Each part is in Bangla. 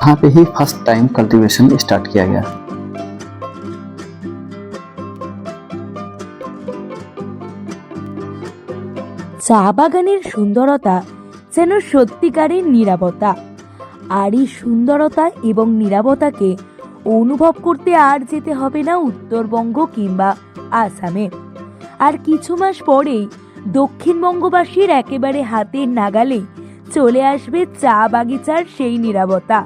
यहाँ पे ही फर्स्ट टाइम कल्टीवेशन स्टार्ट किया गया চা বাগানের সুন্দরতা যেন সত্যিকারের নিরাপত্তা আর এই সুন্দরতা এবং নিরাপত্তাকে অনুভব করতে আর যেতে হবে না উত্তরবঙ্গ কিংবা আসামে আর কিছু মাস পরেই দক্ষিণবঙ্গবাসীর একেবারে হাতের নাগালে চলে আসবে চা বাগিচার সেই নিরাপত্তা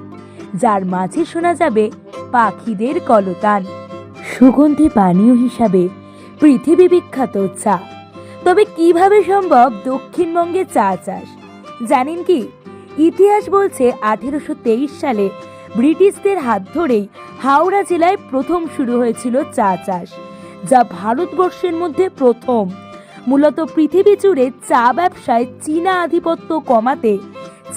যার মাঝে শোনা যাবে পাখিদের কলতান। সুগন্ধি পানীয় হিসাবে পৃথিবী বিখ্যাত চা। তবে কীভাবে সম্ভব দক্ষিণবঙ্গে চা চাষ? জানেন কি? ইতিহাস বলছে আঠেরোশো তেইশ সালে ব্রিটিশদের হাত ধরেই হাওড়া জেলায় প্রথম শুরু হয়েছিল চা চাষ, যা ভারতবর্ষের মধ্যে প্রথম। মূলত পৃথিবী জুড়ে চা ব্যবসায় চীনা আধিপত্য কমাতে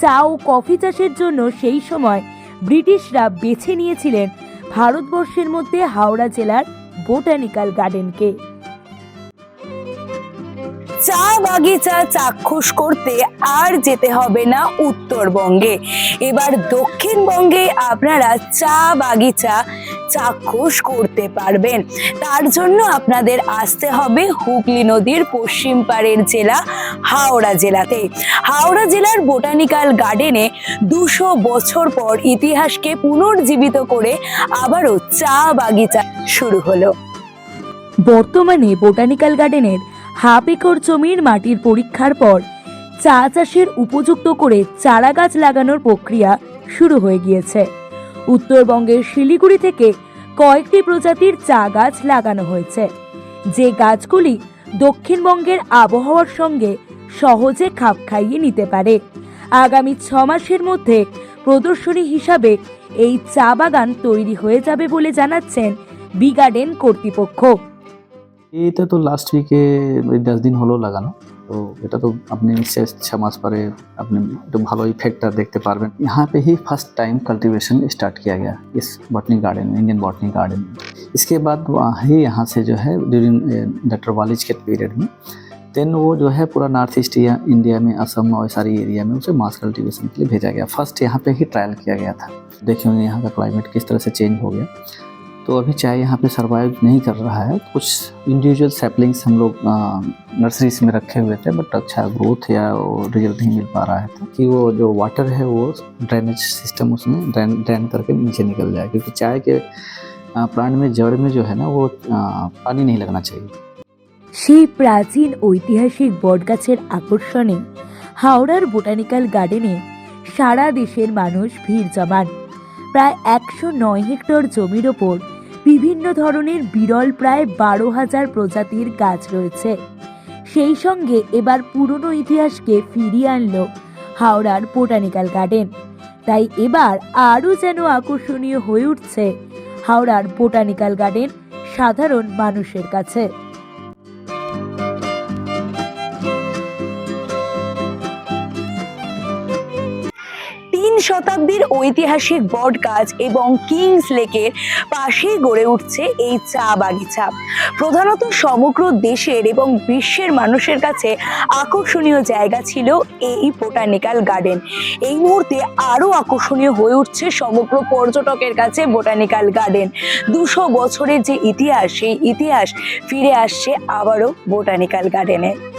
চা ও কফি চাষের জন্য সেই সময় ব্রিটিশরা বেছে নিয়েছিলেন ভারতবর্ষের মধ্যে হাওড়া জেলার বোটানিক্যাল গার্ডেনকে। চা বাগিচা চাক্ষুষ করতে আর যেতে হবে না উত্তরবঙ্গে। এবার দক্ষিণবঙ্গে আপনারা চা বাগিচা চাক্ষুষ করতে পারবেন। তার জন্য আপনাদের আসতে হবে হুগলি নদীর পশ্চিম পাড়ের জেলা হাওড়া জেলাতে। হাওড়া জেলার বোটানিক্যাল গার্ডেনে দুশো বছর পর ইতিহাসকে পুনর্জীবিত করে আবারও চা বাগিচা শুরু হলো। বর্তমানে বোটানিক্যাল গার্ডেনের হাফ একর জমির মাটির পরীক্ষার পর চা চাষের উপযুক্ত করে চারা গাছ লাগানোর প্রক্রিয়া শুরু হয়ে গিয়েছে। উত্তরবঙ্গের শিলিগুড়ি থেকে কয়েকটি প্রজাতির চা গাছ লাগানো হয়েছে। যে গাছগুলি দক্ষিণবঙ্গের আবহাওয়ার সঙ্গে সহজে খাপ খাইয়ে নিতে পারে। আগামী ছ মাসের মধ্যে প্রদর্শনী হিসাবে এই চা বাগান তৈরি হয়ে যাবে বলে জানাচ্ছেন বিগার্ডেন কর্তৃপক্ষ। এটা তো লাস্ট উইকে ওই দশ দিন হলো লাগানো তো এটা তো আপনি নিশ্চয় ছ মাস পরে আপনি একটু ভালো ইফেক্টটা দেখতে পারবেন यहाँ पे ही फर्स्ट टाइम कल्टीवेशन स्टार्ट किया गया इस बॉटनी गार्डन में इंडियन बॉटनी गार्डन में इसके बाद वहाँ ही यहाँ से जो है ड्यूरिंग डॉक्टर वालिज के पीरियड में देन वो जो है पूरा नॉर्थ ईस्ट या इंडिया में असम और सारी एरिया में उसे मास कल्टीवेशन के लिए भेजा गया फर्स्ट यहाँ पे ही ट्रायल किया गया था देखे होंगे यहाँ का क्लाइमेट किस तरह से चेंज हो गया तो अभी चाय यहाँ पे सरवाइव नहीं कर रहा है कुछ इंडिविजुअल सैपलिंग्स हम लोग नर्सरीज में रखे हुए थे बट अच्छा ग्रोथ या रिजल्ट नहीं मिल पा रहा है तो कि वो जो वाटर है वो ड्रेनेज सिस्टम उसमें ड्रेन ड्रेन करके नीचे निकल जाए क्योंकि चाय के प्लांट में जड़ में जो है ना वो आ, पानी नहीं लगना चाहिए সেই প্রাচীন ঐতিহাসিক বটগাছের আকর্ষণে হাওড়ার বোটানিক্যাল গার্ডেনে সারা দেশের মানুষ ভিড় জমান প্রায় একশো নয় হেক্টর জমির ওপর বিভিন্ন ধরনের বিরল প্রায় বারো হাজার প্রজাতির গাছ রয়েছে। সেই সঙ্গে এবার পুরনো ইতিহাসকে ফিরিয়ে আনল হাওড়ার বোটানিক্যাল গার্ডেন। তাই এবার আরও যেন আকর্ষণীয় হয়ে উঠছে হাওড়ার বোটানিক্যাল গার্ডেন সাধারণ মানুষের কাছে। শতাব্দীর ঐতিহাসিক বট গাছ এবং কিংস লেকের পাশেই গড়ে উঠছে এই চা বাগিচা। প্রধানত সমগ্র দেশের এবং বিশ্বের মানুষের কাছে আকর্ষণীয় জায়গা ছিল এই বোটানিক্যাল গার্ডেন। এই মুহূর্তে আরও আকর্ষণীয় হয়ে উঠছে সমগ্র পর্যটকের কাছে বোটানিক্যাল গার্ডেন। দুশো বছরের যে ইতিহাস, সেই ইতিহাস ফিরে আসছে আবারও বোটানিক্যাল গার্ডেনে।